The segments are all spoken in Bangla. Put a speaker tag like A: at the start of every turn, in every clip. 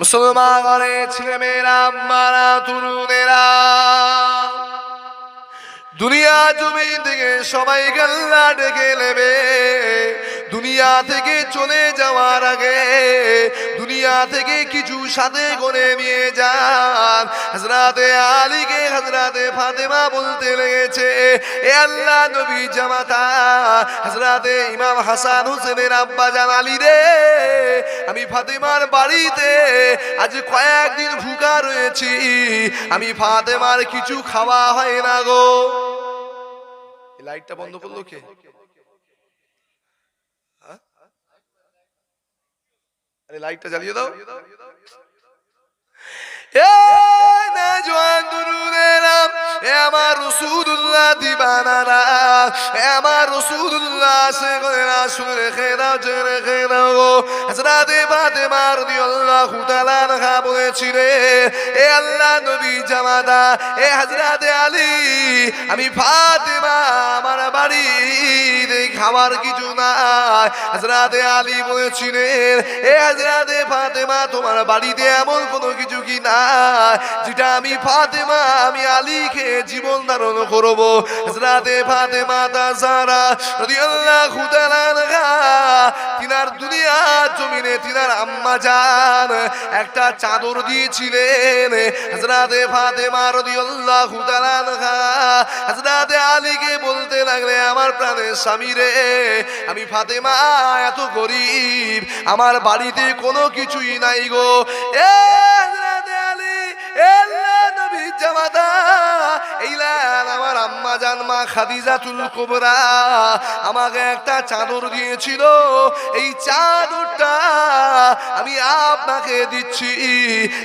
A: মুসলমান ঘরে ছেলে মেয়েরা মারা তরুণেরা দুনিয়া জমি থেকে সবাই গাল্লা ডেকে নেবে। দুনিয়া থেকে চলে যাওয়ার আগে দুনিয়া থেকে কিছু সাথে করে নিয়ে যান। হজরাতে আলীকে হজরাতে ফাতেমা বলতে লেগেছে, এ আল্লাহ নবী জামাতা হজরাতে ইমাম হাসান হোসেনের আব্বা জান আলী রে, আমি ফাতেমার বাড়িতে আজ কয়েকদিন ভুকা রয়েছি, আমি ফাতেমার কিছু খাওয়া হয় না গো। লাইটটা বন্ধ করল কে? আরে লাইটটা জ্বালিয়ে দাও। এ না জোয়ান দুরুদেরা, এ আমার রসুদুল্লাহ দিবানারা আমার রসুদুল্লাহ শেখেরা শুনে রেখে দাও জেনে রেখে দাও হজরাতে ফাতেমা রাদিয়াল্লাহু তাআলা আনহা বলেছিলে এ আল্লাহ নবী জামাতা, এ হজরাতে আলী, আমি ফাতেমা, আমার বাড়িতে খাবার কিছু নাই। হজরাতে আলী বলেছিলেন এ হজরাতে ফাতেমা, তোমার বাড়িতে এমন কোনো কিছু কি না যেটা আমি ফাতেমা, আমি আলীকে জীবন ধারণ করব। হজরাতে ফাতেমা তাজারা রাদিয়াল্লাহু তাআলা তিনার দুনিয়া জমিনে তিনার আম্মা জান একটা চাদর দিয়েছিলেন। হজরাতে ফাতেমা রাদিয়াল্লাহু তাআলা হজরাতে আলীকে বলতে লাগলে, আমার প্রাণের স্বামী রে, আমি ফাতেমা, এত গরিব, আমার বাড়িতে কোনো কিছুই নাই গো। এ হযরতে আলী, এ আল্লাহ নবীর জামাতা। আমার আম্মা জান খাদিজাতুল কুবরা আমাকে একটা চাদর দিয়েছিল। এই চাদরটা আমি আপনাকে দিচ্ছি।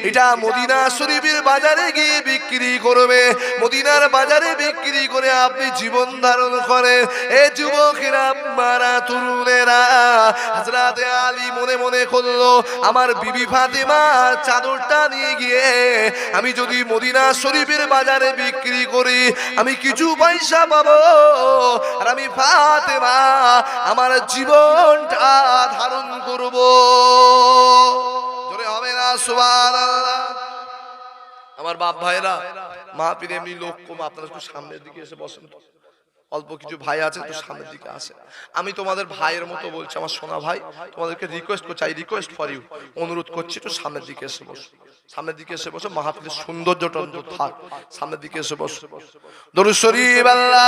A: এটা মদিনা শরীফের বাজারে গিয়ে বিক্রি করবে। মদিনার বাজারে বিক্রি করে আপনি জীবন ধারণ করেন। এ যুবকেরা মারা তরুণেরা আলী মনে মনে করল, আমার বিবি চাদরটা নিয়ে গিয়ে আমি যদি মদিনা শরীফের বাজারে বিক্রি করি, আমি কিছু পয়সা পাবো। আর আমি ফাতেমা আমার জীবনটা ধারণ করব। জোরে হবে না আমার বাপ ভাইরা, মা পীর এমনি লোক কম, আপনারা একটু সামনের দিকে এসে বসেন অল্প কিছু ভাই আছে তো সামনের দিকে আসে আমি তোমাদের ভাইয়ের মতো বলছি আমার সোনা ভাই তোমাদেরকে রিকোয়েস্ট করছি আই রিকোয়েস্ট ফর ইউ অনুরোধ করছি একটু সামনের দিকে এসে বসো। সামনের দিকে এসে বসো। মাহাপিলের সৌন্দর্যটা অন্তত থাক সামনের দিকে এসে বসো। দরু শরীফ আলা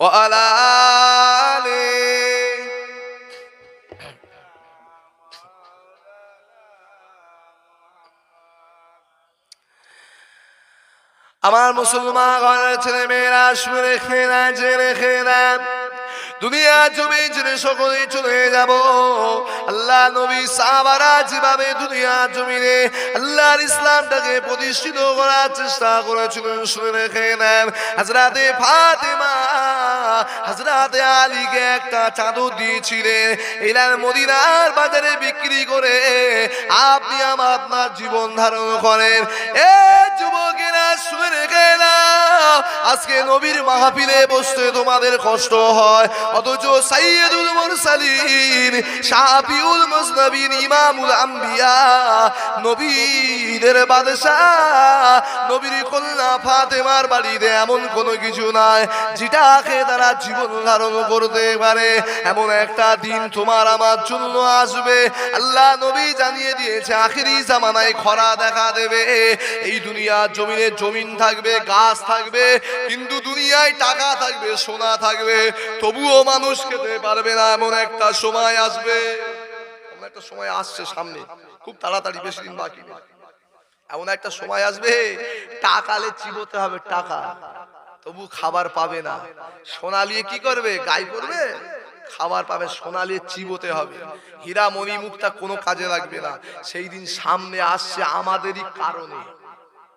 A: ও আলা আমার মুসলমান ঘরের ছেলে মেয়েরা শুনে রেখে না যে রেখে না দুনিয়া জমি জেনে সকলেই চলে যাব। আল্লাহ নবী সাহাবারা যেভাবে দুনিয়া জমিনে আল্লাহর ইসলামটাকে প্রতিষ্ঠিত করার চেষ্টা করেছিলেন শুনে রেখে নেন হাজরাতে ফাতেমা হাজরাতে আলীকে একটা চাদর দিয়েছিলেন। এলার মদিনার বাজারে বিক্রি করে আপনি আমার আপনার জীবন ধারণ করেন। এ আজকে নবীর মাহফিলে বসতে তোমাদের কষ্ট হয়। অথচ সাইয়্যিদুল মুরসালিন, শাফিউল মুজনবিন, ইমামুল আম্বিয়া, নবীদের বাদশাহ, নবীর কন্যা ফাতেমার বাড়িতে এমন কোনো কিছু নাই, যেটাকে তারা জীবন ধারণ করতে পারে। এমন একটা দিন তোমার আমার জন্য আসবে। আল্লাহ নবী জানিয়ে দিয়েছে, আখিরি জামানায় খরা দেখা দেবে। এই দুনিয়ার জমিনে জমিন থাকবে, গাছ থাকবে কিন্তু দুনিয়ায় টাকা থাকবে, সোনা থাকবে, তবুও মানুষ খেতে পারবে না, এমন একটা সময় আসবে। এমন একটা সময় আসছে সামনে, খুব তাড়াতাড়ি, বেশি দিন বাকি নেই। এমন একটা সময় আসবে টাকালে চিবোতে হবে টাকা, তবু খাবার পাবে না। সোনা সোনালিয়ে কি করবে? গায়ে পড়বে? খাবার পাবে, সোনা সোনালিয়ে চিবোতে হবে। হীরা মণি মুক্তা কোনো কাজে লাগবে না। সেই দিন সামনে আসছে আমাদেরই কারণে।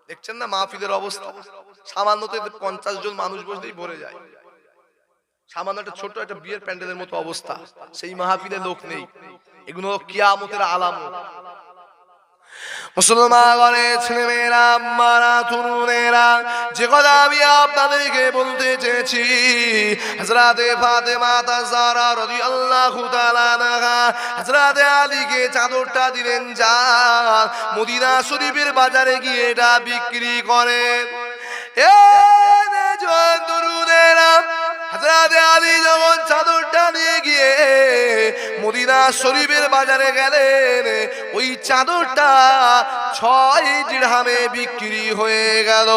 A: দেখছেন না মাহফিলের অবস্থা? সামান্য তো পঞ্চাশ জন মানুষ বসলেই ভরে যায়। সামান্য একটা ছোট একটা বিয়ের প্যান্ডেলের মতো অবস্থা। সেই মাহফিলে লোক নেই। এগুলো কিয়ামতের আপনাদেরকে বলতে চেয়েছি আলীকে চাদরটা দিলেন যা মদিনা শরীফের বাজারে গিয়ে এটা বিক্রি করেন। হজরাতে আলী যখন চাদরটা নিয়ে গিয়ে মদিনা শরীফের বাজারে গেলেন। ওই চাদরটা ছয় দিরহামে বিক্রি হয়ে গেল।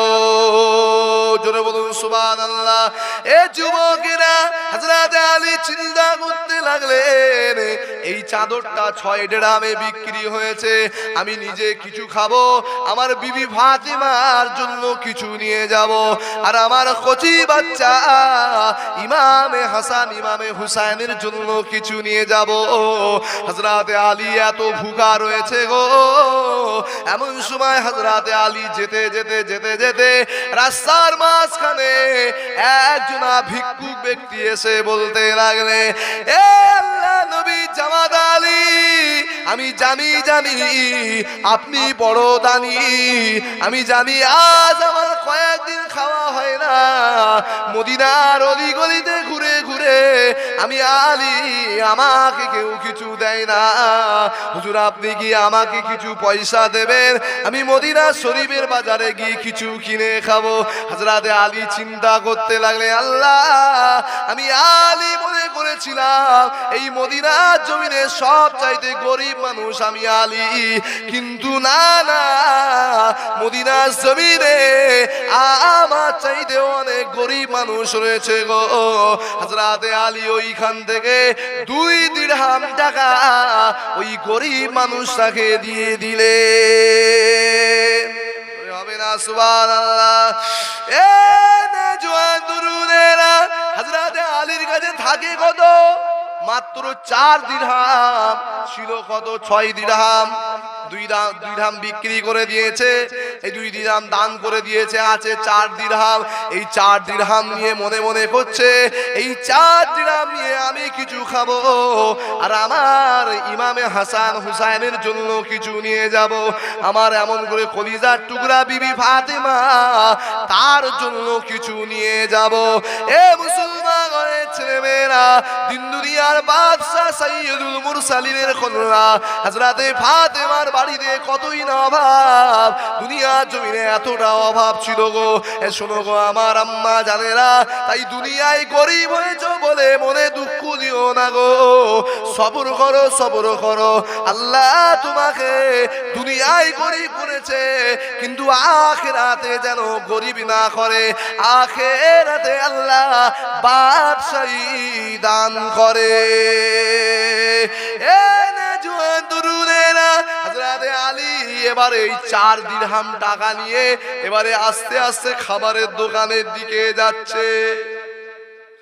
A: জোরে বলুন সুবান আল্লাহ এ যুবকেরা হজরাতে আলী চিন্তা করতে লাগলেন, এই চাদরটা ছয় ডেরামে বিক্রি হয়েছে, আমি নিজে কিছু খাব, আমার বিবি ফাতিমার জন্য কিছু নিয়ে যাব, আর আমার কচি বাচ্চা ইমামে হাসান, ইমামে হুসাইনের জন্য কিছু নিয়ে যাব। হজরাতে আলী এত ভুকা রয়েছে গো। এমন সময় হজরাতে আলী যেতে যেতে যেতে যেতে রাস্তার মাঝখানে একজনা ভিক্ষুক ব্যক্তি এসে বলতে লাগলে, এ আল্লাহ নবী জামাত আলী, আমি জানি জানি, আপনি বড় দানি। আমি জানি আজ আমার কয়েকদিন খাওয়া হয় না। মদিনার অলি গলিতে ঘুরে ঘুরে আমি আলী, আমাকে কেউ কিছু দেয় না। হুজুর, আপনি কি আমাকে কিছু পয়সা দেবেন? আমি মদিনা শরীফের বাজারে গিয়ে কিছু কিনে খাব। হাজরাতে আলী চিন্তা করতে লাগলে আল্লাহ, আমি আলী করেছিলাম এই মদিনার জমিনে সব চাইতে গরিব মানুষ আমি আলী। কিন্তু না না, মদিনার জমিনে আমার চাইতে অনেক গরিব মানুষ রয়েছে গো। হাজরাতে আলী ওইখান থেকে দুই দিরহাম টাকা ওই গরিব মানুষটাকে দিয়ে দিলে। হবে না, সুবহানাল্লাহ। এ নে জওয়ান হযরতে আলীর কাছে থাকে কত? মাত্র চার দিরহাম, ছিল কত? ছয় দিরহাম। দুই দাম দুই ধাম বিক্রি করে দিয়েছে। এই দুই দিরহাম দান করে দিয়েছে, আছে চার দিরহাম। এই চার দিরহাম নিয়ে মনে মনে করছে, এই চার দিরহাম নিয়ে আমি কিছু খাব, আর আমার ইমামে হাসান হুসাইনের জন্য কিছু নিয়ে যাব। আমার এমন করে কলিজার টুকরা বিবি ফাতেমা, তার জন্য কিছু নিয়ে যাব। এ মুসলমান ছেলেমেয়েরা, দিন দুনিয়ার বাদশাহ সাইয়্যিদুল মুরসালিনের কন্যা। হযরতে ফাতেমার বাড়িতে কতই না অভাব। দুনিয়ার জমিনে এতটা অভাব ছিল গো। এ শোনো গো, আমার আম্মা জানেরা, তাই দুনিয়ায় গরিব হয়েছ বলে মনে দুঃখ দিও না গো। সবর করো সবর করো। আল্লাহ তোমাকে দুনিয়ায় গরিব করেছে, কিন্তু আখেরাতে যেন গরিব না করে, আখেরাতে আল্লাহ বাদশাহী দান করে। এবারে এই চার টাকা নিয়ে এবারে আস্তে আস্তে খাবারের দোকানের দিকে যাচ্ছে।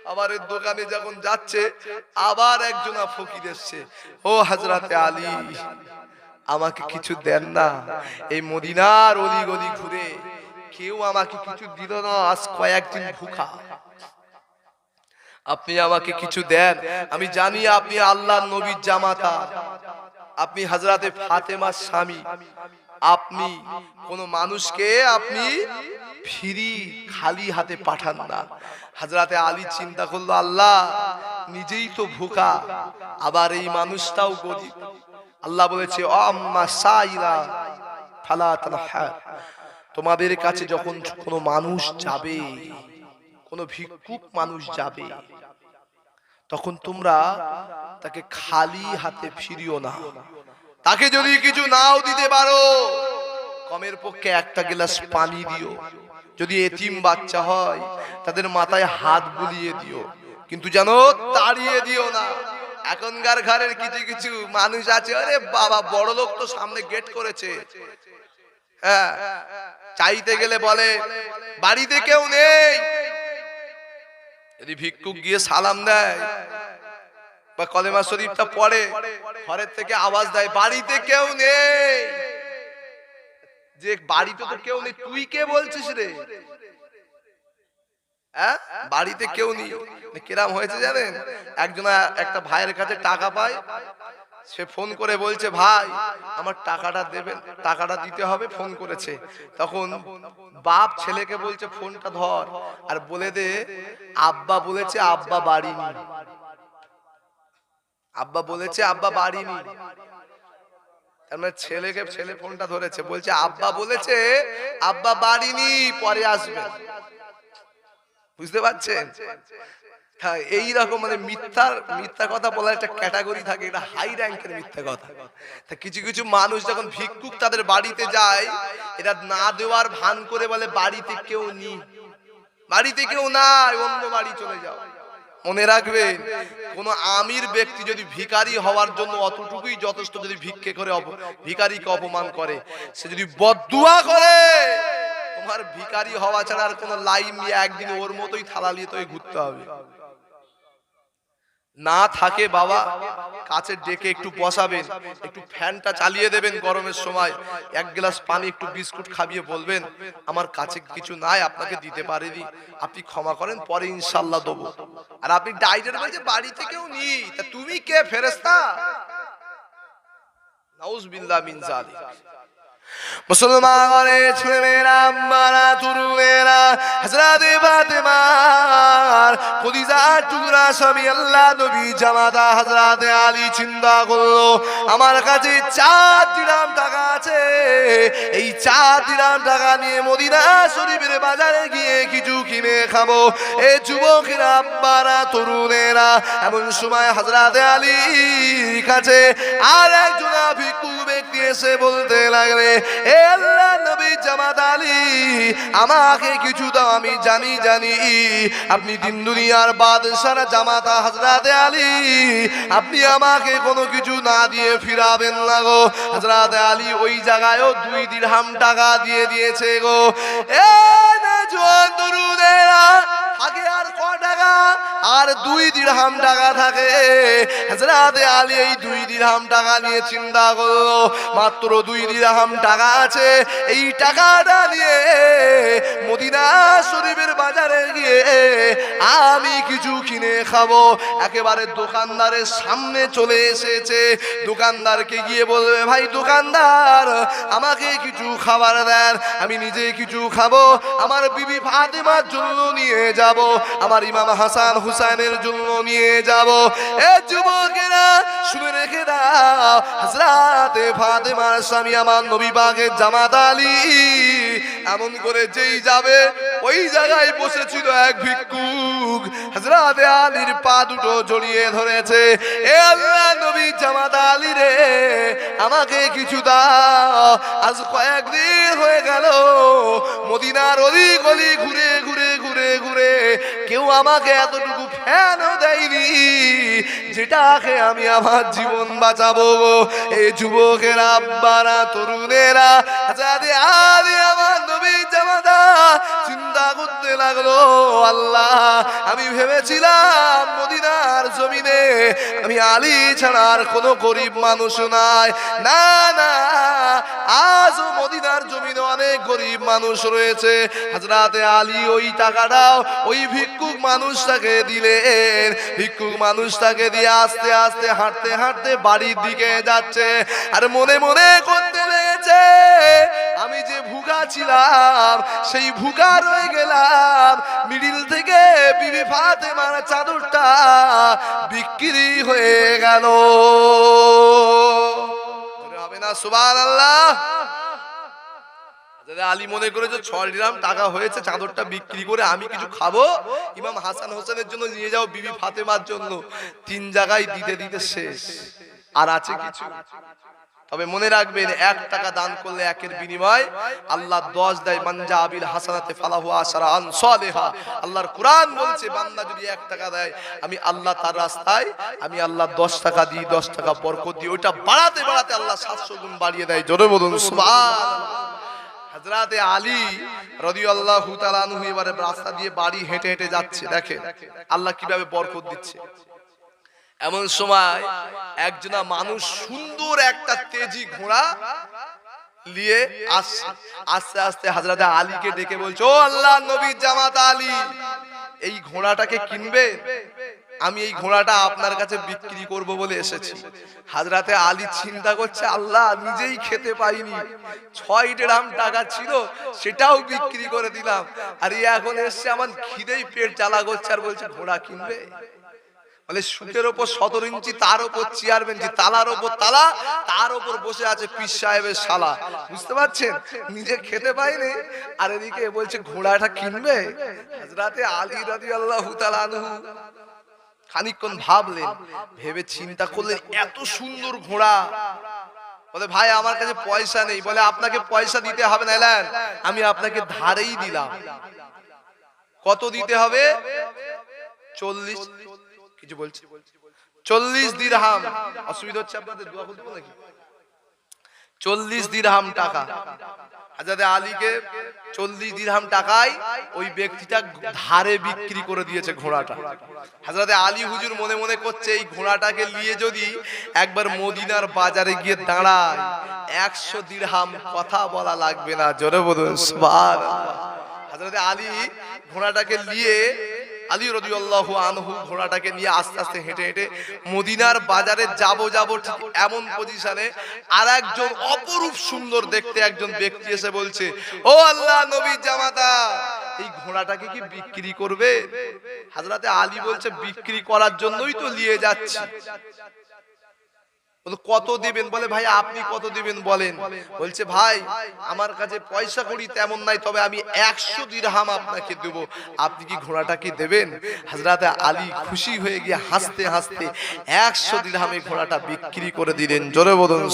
A: খাবারের দোকানে যখন যাচ্ছে, আবার একজন ফকির এসছে। ও হাজরাতে আলী, আমাকে কিছু দেন না। এই মদিনার অলি গলি ঘুরে কেউ আমাকে কিছু দিল না। আজ কয়েকদিন ভুখা। আপনি আমাকে কিছু দেন। আমি জানি আপনি আল্লাহ নবীর জামাতা। আপনি হাজরাতে ফাতেমার স্বামী। আপনি কোন মানুষকে আপনি ফিরি, খালি হাতে পাঠান না। হাজরাতে আলী চিন্তা করল, আল্লাহ, নিজেই তো ভুকা। আবার এই মানুষটাও গরিব। আল্লাহ বলেছে, "ও আম্মা সাইলা ফালা তানহার তোমাদের কাছে যখন কোনো মানুষ যাবে, কোনো ভিক্ষুক মানুষ যাবে তখন তোমরা তাকে খালি হাতে ফিরিও না। তাকে যদি কিছু নাও দিতে পারো কমের পক্ষে একটা গ্লাস পানি দিও। যদি এতিম বাচ্চা হয় তাদের মাথায় হাত বুলিয়ে দিও। কিন্তু যেন তাড়িয়ে দিও না। এখনকার ঘরের কিছু কিছু মানুষ আছে আরে বাবা বড় লোক তো সামনে গেট করেছে। হ্যাঁ চাইতে গেলে বলে বাড়িতে কেউ নেই। যদি ভিক্ষুক গিয়ে সালাম দেয় বা কলেমা শরীফটা পড়ে, ঘরের থেকে আওয়াজ দেয়, বাড়িতে কেউ নেই। যে বাড়িতে তো কেউ নেই, তুই কে বলছিস রে? বাড়িতে কেউ নেই। কেরাম হয়েছে জানেন? একজন একটা ভাইয়ের কাছে টাকা পায় সে ফোন করে বলছে, ভাই, আমার টাকাটা দেবেন, টাকাটা দিতে হবে। ফোন করেছে। তখন বাপ ছেলেকে বলছে, ফোনটা ধর। আর বলে দে, আব্বা বলেছে, আব্বা বাড়ি নেই আব্বা বলেছে, আব্বা বাড়ি নেই তার মানে ছেলেকে, ছেলে ফোনটা ধরেছে। বলছে, আব্বা বলেছে, আব্বা বাড়ি নি, পরে আসবে। বুঝতে পারছেন? হ্যাঁ এইরকম মানে মিথ্যার, মিথ্যা কথা বলার একটা ক্যাটাগরি থাকে, এটা হাই র্যাঙ্কের মিথ্যা কথা। তা কিছু কিছু মানুষ যখন ভিক্ষুক তাদের বাড়িতে যায় এটা না দেওয়ার ভান করে বলে, বাড়িতে কেউ নি বাড়িতে কেউ নাই, অন্য বাড়ি চলে যাও। মনে রাখবেন, কোন আমির ব্যক্তি যদি ভিখারি হওয়ার জন্য অতটুকুই যথেষ্ট যদি ভিক্ষে করে ভিখারিকে অপমান করে, সে যদি বদুয়া করে, তোমার ভিখারি হওয়া ছাড়া আর কোনো লাইন নিয়ে একদিন ওর মতোই থালা নিয়ে তোই ঘুরতে হবে। না থাকে বাবা, কাছে ডেকে একটু বসাবেন, একটু ফ্যানটা চালিয়ে দেবেন গরমের সময়। এক গ্লাস পানি, একটু বিস্কুট খাবিয়ে বলবেন, আমার কাছে কিছু নাই, আপনাকে দিতে পারিনি। আপনি ক্ষমা করেন, পরে ইনশাল্লাহ দেবো। আর আপনি ডাইরেক্ট বলছে বাড়ি থেকেও নি। তা তুমি কে ফেরেস্তা নাউজবিল্লাহ মিন জালিক মুসলমানের ছেলেমেয়েরা মারা তরুণেরা, হযরতে ফাতেমার খদিজার টুকরা আল্লাহ নবী জামাতা হযরতে আলী চিন্তা করল। আমার কাছে চার দিরাম টাকা আছে। এই চার দিরাম টাকা নিয়ে মদিনা শরীফের বাজারে গিয়ে কিছু কিনে খাব। এ যুবকেরা, আম্মারা, তরুণেরা, এমন সময় হযরতে আলী কাছে আর একজন ভিক্ষু ব্যক্তি এসে বলতে লাগলে, এ আল্লাহ নবী জামাত আলী, আমাকে কিছু দাও, আমি জানি জানি। আপনি দিন দুনিয়ার বাদশারা জামাতা হজরাতে আলী, আপনি আমাকে কোনো কিছু না দিয়ে ফিরাবেন না গো। হজরাতে আলী ওই জায়গায়ও দুই দিরহাম টাকা দিয়ে দিয়েছে গো। এ না জোয়ান তরুণেরা থাকে আর ক টাকা আর দুই দিরহাম টাকা থাকে। হাজরাতে আলী এই দুই দিরহাম টাকা নিয়ে চিন্তা করল। মাত্র দুই দিরহাম টাকা আছে। এই টাকাটা নিয়ে মদিনা শরীফের বাজারে গিয়ে আমি কিছু কিনে খাব। একেবারে দোকানদারের সামনে চলে এসেছে। দোকানদারকে গিয়ে বলবে, ভাই দোকানদার, আমাকে কিছু খাবার দেন। আমি নিজে কিছু খাব। আমার বিবি ফাতেমার জন্য নিয়ে যাব, আমার ইমাম হাসান হুসাইনের জন্য নিয়ে যাব। এ যুবকেরা, শুনে রেখে দাও হাজরাতে ফাতেমার স্বামী আমার নবী বাগের জামাত আলী। এমন করে যেই যাবে, ওই জায়গায় বসেছিল এক ভিক্ষুক। হাজরাতে আলীর পা দুটো জড়িয়ে ধরেছে। এ আল্লাহ নবী জামাত আলী রে, আমাকে কিছু দাও। আজ কয়েকদিন হয়ে গেল, মদিনার অলি গলি ঘুরে ঘুরে ঘুরে ঘুরে কেউ আমাকে এতটুকু ফ্যানও দেয়নি যেটাকে আমি আমার জীবন বাঁচাবো। এই যুবকেরা, আব্বারা, তরুণেরা, যাদের আদে আমার চিন্তা করতে লাগল, আল্লাহ, আমি ভেবেছিলাম মদিনার জমিনে আমি আলী কোনো গরিব মানুষ নাই। না না মদিনার জমিনে অনেক গরিব মানুষ রয়েছে। হাজরাতে আলী ওই টাকাটাও ওই ভিক্ষুক মানুষটাকে দিলেন। ভিক্ষুক মানুষটাকে দিয়ে আস্তে আস্তে, হাঁটতে হাঁটতে বাড়ির দিকে যাচ্ছে। আর মনে মনে করতে লেগেছে আমি যে ভুগা ছিলাম, সেই ভুগা রয়ে গেলাম। মিডিল থেকে বিবি ফাতেমার চাদরটা বিক্রি হয়ে গেল। হবে না? সুবান আল্লাহ আলী মনে করে যে ছয় গ্রাম টাকা হয়েছে, চাদরটা বিক্রি করে আমি কিছু খাব। ইমাম হাসান হোসেনের জন্য নিয়ে যাও বিবি ফাতেমার জন্য। তিন জায়গায় দিতে দিতে শেষ। আর আছে কিছু? তবে মনে রাখবেন, এক টাকা দান করলে একের বিনিময় আল্লাহ দশ দেয় মানজা আবিল হাসানাতে ফালাহু আশারা আন সালেহা। আল্লাহর কোরআন বলছে, বান্দা যদি এক টাকা দেয়, আমি আল্লাহ তার রাস্তায়, আমি আল্লাহ দশ টাকা দিই, দশ টাকা বরকত দিই, ওইটা বাড়াতে বাড়াতে আল্লাহ সাতশো গুণ বাড়িয়ে দেয়। জোরে বলুন সুবহান হজরাতে আলী রাদিয়াল্লাহু তাআলা আনহু এবারে রাস্তা দিয়ে বাড়ি হেঁটে হেঁটে যাচ্ছে দেখে আল্লাহ কীভাবে বরকত দিচ্ছে। এমন সময় একজনা মানুষ সুন্দর একটা তেজি ঘোড়া নিয়ে আসছে। আস্তে আস্তে হাজরাতে আলীকে ডেকে বলছে, ও আল্লাহ, নবী জামাত আলী, এই ঘোড়াটাকে কিনবে? আমি এই ঘোড়াটা আপনার কাছে বিক্রি করব বলে এসেছি। হাজরাতে আলী চিন্তা করছে, আল্লাহ, নিজেই খেতে পাইনি। ছয় ডেরাম টাকা ছিল, সেটাও বিক্রি করে দিলাম। আর এখন এসছে আমার খিদেই পেট জ্বালা করছে আর বলছে, ঘোড়া কিনবে? বলে সুখের ওপর সতেরো ইঞ্চি তার ওপর চেয়ার বেঞ্চি তালার ওপর তালা, তার ওপর বসে আছে পীর সাহেবের শালা। বুঝতে পারছেন? নিজে খেতে পাইনি। আর এদিকে বলছে, ঘোড়াটা কিনবে? হাজরাতে আলী রাজি আল্লাহ খানিকক্ষণ ভাবলেন, ভেবে চিন্তা করলেন, এত সুন্দর ঘোড়া। বলে, ভাই, আমার কাছে পয়সা নেই। বলে, আপনাকে পয়সা দিতে হবে না, এলেন। আমি আপনাকে ধারেই দিলাম। কত দিতে হবে? চল্লিশ। কিছু বলছি, চল্লিশ দিরহাম। অসুবিধা হচ্ছে আপনাদের, দোয়া নাকি? চল্লিশ দিরহাম টাকা। হাজারে আলীকে চল্লিশ দিরহাম টাকায় ওই ব্যক্তিটা ধারে বিক্রি করে দিয়েছে ঘোড়াটা। হাজরাতে আলী হুজুর মনে মনে করছে, এই ঘোড়াটাকে নিয়ে যদি একবার মদিনার বাজারে গিয়ে দাঁড়ায়, একশো দিরহাম কথা বলা লাগবে না। জোরে বলুন হাজরাতে আলী ঘোড়াটাকে নিয়ে আলী রদিউল্লাহ আনহু ঘোড়াটাকে নিয়ে আস্তে আস্তে হেঁটে হেঁটে মদিনার বাজারে যাব যাব ঠিক এমন পজিশনে আর একজন অপরূপ সুন্দর দেখতে একজন ব্যক্তি এসে বলছে, ও আল্লাহ নবী জামাতা, এই ঘোড়াটাকে কি বিক্রি করবে? হাজরাতে আলী বলছে, বিক্রি করার জন্যই তো নিয়ে যাচ্ছি। কত দিবেন? বলে, ভাই, আপনি কত দিবেন বলেন? বলছে, ভাই, আমার কাছে পয়সা করি তেমন নাই, তবে আমি একশো দিরহাম আপনাকে দেব। আপনি কি ঘোড়াটা কি দেবেন? হাজরাতে আলী খুশি হয়ে গিয়ে হাসতে হাসতে একশো দিরহামে ঘোড়াটা বিক্রি করে দিলেন। জোরে বলুন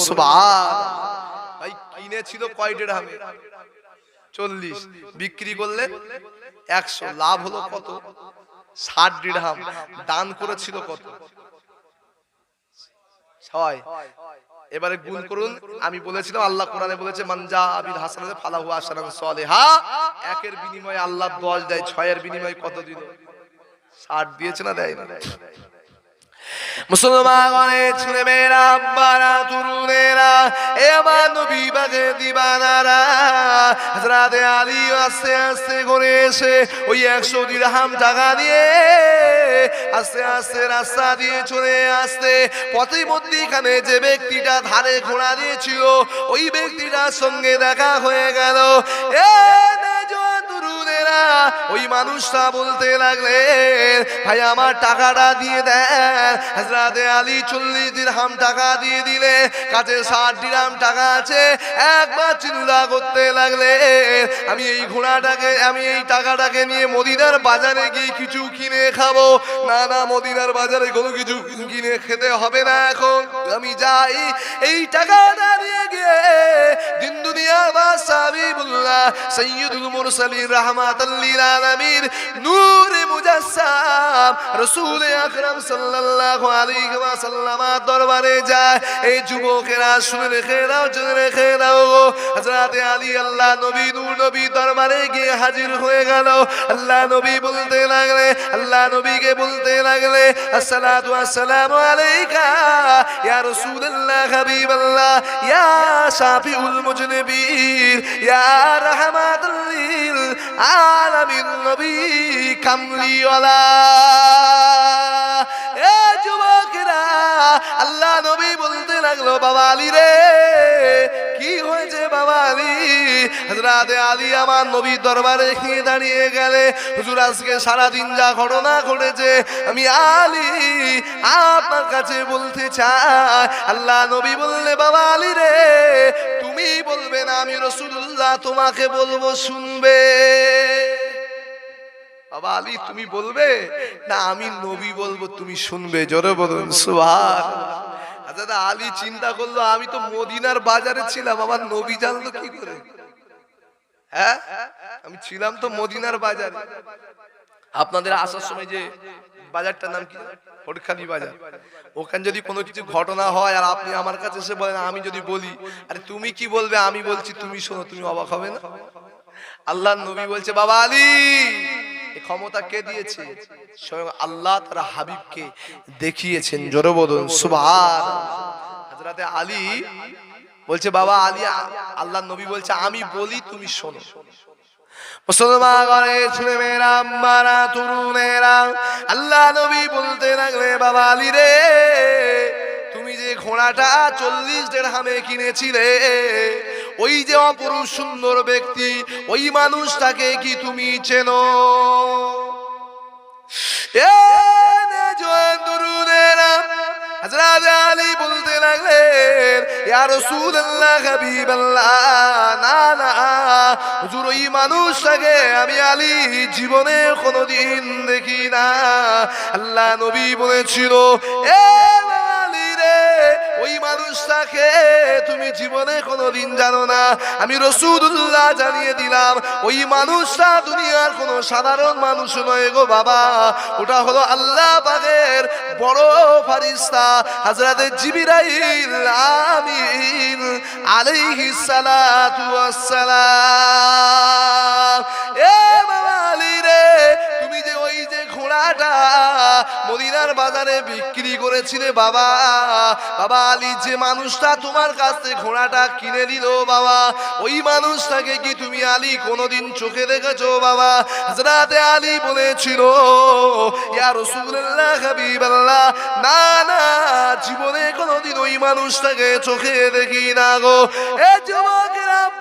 A: ভাই, কিনেছিল কয় দিরহামে? চল্লিশ। বিক্রি করলেন একশো। লাভ হলো কত? ষাট দিরহাম। দান করেছিল কত? ছয় এবারে গুণ করুন আমি বলেছিলাম আল্লাহ কোরআনে বলেছে মানজা আবিল হাসানাতে ফালাহু আশরান সালেহা। একের বিনিময়ে আল্লাহ 10 দেয় ছয়ের বিনিময়ে কত দিল? 60 দিয়েছে না দেয় না মুসলমানের ছেলে মেয়েরা, আব্বারা, তরুণেরা, এ আমার নবী বাগে দিবানারা। হযরত আলী আস্তে আস্তে করে এসে ওই একশো দিরহাম টাকা দিয়ে আস্তে আস্তে রাস্তা দিয়ে চলে আসতে পথে মধ্যিখানে যে ব্যক্তিটা ধারে ঘোড়া দিয়েছিল, ওই ব্যক্তিটার সঙ্গে দেখা হয়ে গেল। এ ওই মানুষটা বলতে লাগলে, ভাই, আমার টাকাটা দিয়ে দেন। হাজরাতে আলী চল্লিশ দিরহাম টাকা দিয়ে দিলে কাছে ষাট দিরহাম টাকা আছে, একবার চিন্তা করতে লাগলে, আমি এই ঘোড়াটাকে, আমি এই টাকাটাকে নিয়ে মদিনার বাজারে গিয়ে কিছু কিনে খাব। না না, মদিনার বাজারে কোনো কিছু কিনে খেতে হবে না এখন। আমি যাই। এই টাকাটা নিয়ে গিয়ে দিন দুনিয়া বা সাবিবুল্লাহ সৈয়দুল মুরসালিন রাহমাতাল লিল আলামিন নূরে মুজাসসাম রাসূল আকরাম সাল্লাল্লাহু আলাইহি ওয়াসাল্লাম দরবারে যায়। এই যুবকেরা, শুনে রেখে দাও, জেনে রেখে দাও গো। হযরত আলী আল্লাহ নবী নূর নবী দরবারে গিয়ে হাজির হয়ে গেল। আল্লাহ নবী বলতে লাগলে, আল্লাহ নবীকে বলতে লাগলে, আসসালাতু আসসালামু আলাইকা, ইয়া রাসূলুল্লাহ হাবিবাল্লাহ, ইয়া শাফিউল মুজনিবিন, ইয়া রাহমাতুল লিল আলামিন। নবী কামলিওয়ালা। এ যুবকেরা, আল্লাহ নবী বলতে লাগল, বাবা আলী রে, কি হয়েছে বাবা আলী? হযরত আলী আমার নবী দরবারে গিয়ে দাঁড়িয়ে গেলে, হুজুর, আজকে সারা দিন যা ঘটনা ঘটেছে, আমি আলী আপনার কাছে বলতে চাই। আল্লাহ নবী বললে, বাবা আলী রে, তুমি বলবে না, আমি রসুল্লাহ তোমাকে বলব, শুনবে। বাবা আলী তুমি বলবে? না আমি নবী বলব তুমি শুনবে জোরে বলুন সুভাষ দাদা আলী চিন্তা করল আমি তো মদিনার বাজারে ছিলাম আমার নবী জানলো কি করে? হ্যাঁ? আমি ছিলাম তো মদিনার বাজারে। আপনাদের আসার সময় যে বাজারটার নাম কি? হটখালি বাজার। ওখানে যদি কোনো কিছু ঘটনা হয় আর আপনি আমার কাছে এসে বলেন আমি যদি বলি আরে তুমি কি বলবে আমি বলছি তুমি শোনো তুমি অবাক হবে না? আল্লাহ নবী বলছে বাবা আলী! ক্ষমতা কে দিয়েছে? স্বয়ং আল্লাহ তার হাবিবকে দেখিয়েছেন। জোরে বলুন সুবহান। হযরতে আলী বলছে বাবা আলী আল্লাহ নবী বলছে আমি বলি তুমি শোনো। মুসলমান ছেলে মেয়েরা মারা তরুণেরা আল্লাহ নবী বলতে লাগলে বাবা আলী রে তুমি যে ঘোড়াটা চল্লিশ দেড় হামে কিনেছিলে ওই যে অপরূপ সুন্দর ব্যক্তি, ওই মানুষটাকে কি তুমি চেনো? এ নে না হুজুর, ওই আমি আলী জীবনে কোনোদিন দেখি না। আল্লাহ নবী বলেছিল রে, ওই মানুষটাকে তুমি জীবনে কোনোদিন জানো না। আমি রসুদুল্লাহ জানিয়ে দিলাম, ওই মানুষটা দুনিয়ার কোনো সাধারণ মানুষ নয় গো বাবা। ওটা হলো আল্লাহ পাকের বড় ফারিস্তা হাজরাতে জিবিরাইল আমিন আলাইহিস সালাতু ওয়াসসালাম এ ঘোড়াটা মদিনার বাজারে বিক্রি করেছিলে বাবা। বাবা আলী, যে মানুষটা তোমার কাছ ঘোড়াটা কিনে দিল বাবা, ওই মানুষটাকে কি তুমি আলী কোনোদিন চোখে দেখেছ বাবা? হযরতে আলী বলেছিল জীবনে কোনোদিন ওই মানুষটাকে চোখে দেখি না গো। এ যুবকেরা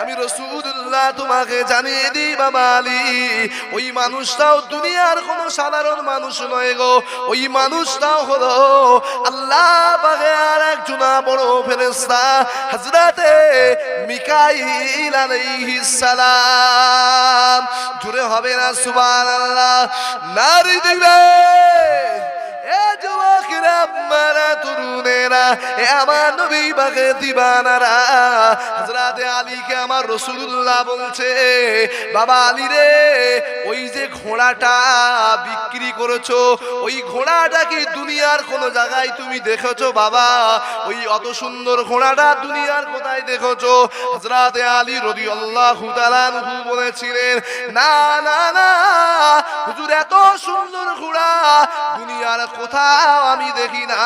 A: আমি রসুল্লাহ তোমাকে জানিয়ে দিই, বাবা আলী। ওই মানুষটাও দুনিয়ার কোনো সাধারণ মানুষ নয় গো। ওই মানুষটাও হলো আল্লাহ পাকে আর একজন বড় ফেরেস্তা হজরতে মিকাইল আলাইহিস জুড়ে হবে না, সুবহানাল্লাহ। নারী দিবে যুবকেরা তরুণেরা আমার নবী বাগে দিবানারা। হযরতে আলীকে আমার রাসূলুল্লাহ বলছে, বাবা আলী রে, ওই যে ঘোড়াটা বিক্রি করেছ, ওই ঘোড়াটা কি দুনিয়ার কোন জায়গায় তুমি দেখেছ বাবা? ওই অত সুন্দর ঘোড়াটা দুনিয়ার কোথায় দেখেছ? হযরতে আলী তাআলা আনহু বলেছিলেন, না না না হুজুর, এত সুন্দর ঘোড়া। দুনিয়ার কোথাও আমি দেখি না।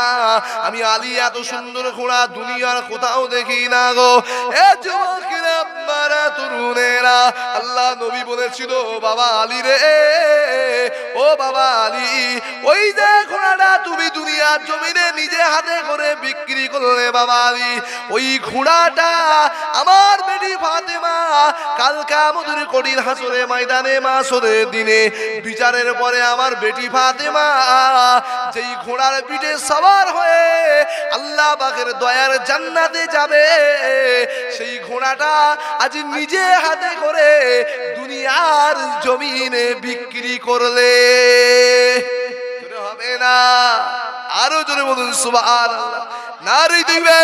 A: আমি আলী, এত সুন্দর ঘোড়া, দুনিয়ার কোথাও দেখি না গো। এ যুবকেরা মারা তরুণেরা, আল্লাহ নবী বলেছিল, বাবা আলী রে, ও বাবা আলী, ওই যে ঘোড়াটা তুমি দুনিয়ার জমিনে নিজে হাতে করে বিক্রি করলে বাবা আলী, ওই ঘোড়াটা আমার বেটি ফাতেমা কালকা মধুর কঠিন হাসরে ময়দানে মাসরের দিনে বিচারের পরে আমার বেটি ফাতেমা যেই ঘোড়ার পিঠে সবার হয়ে আল্লাহ বাগের দয়ার জান্নাতে যাবে, সেই ঘোড়াটা আজ নিজে হাতে করে দুনিয়ার জমিনে বিক্রি করলে। হবে না? আরও জোরে বলুন, সুবহানাল্লাহ। নারী দিবে।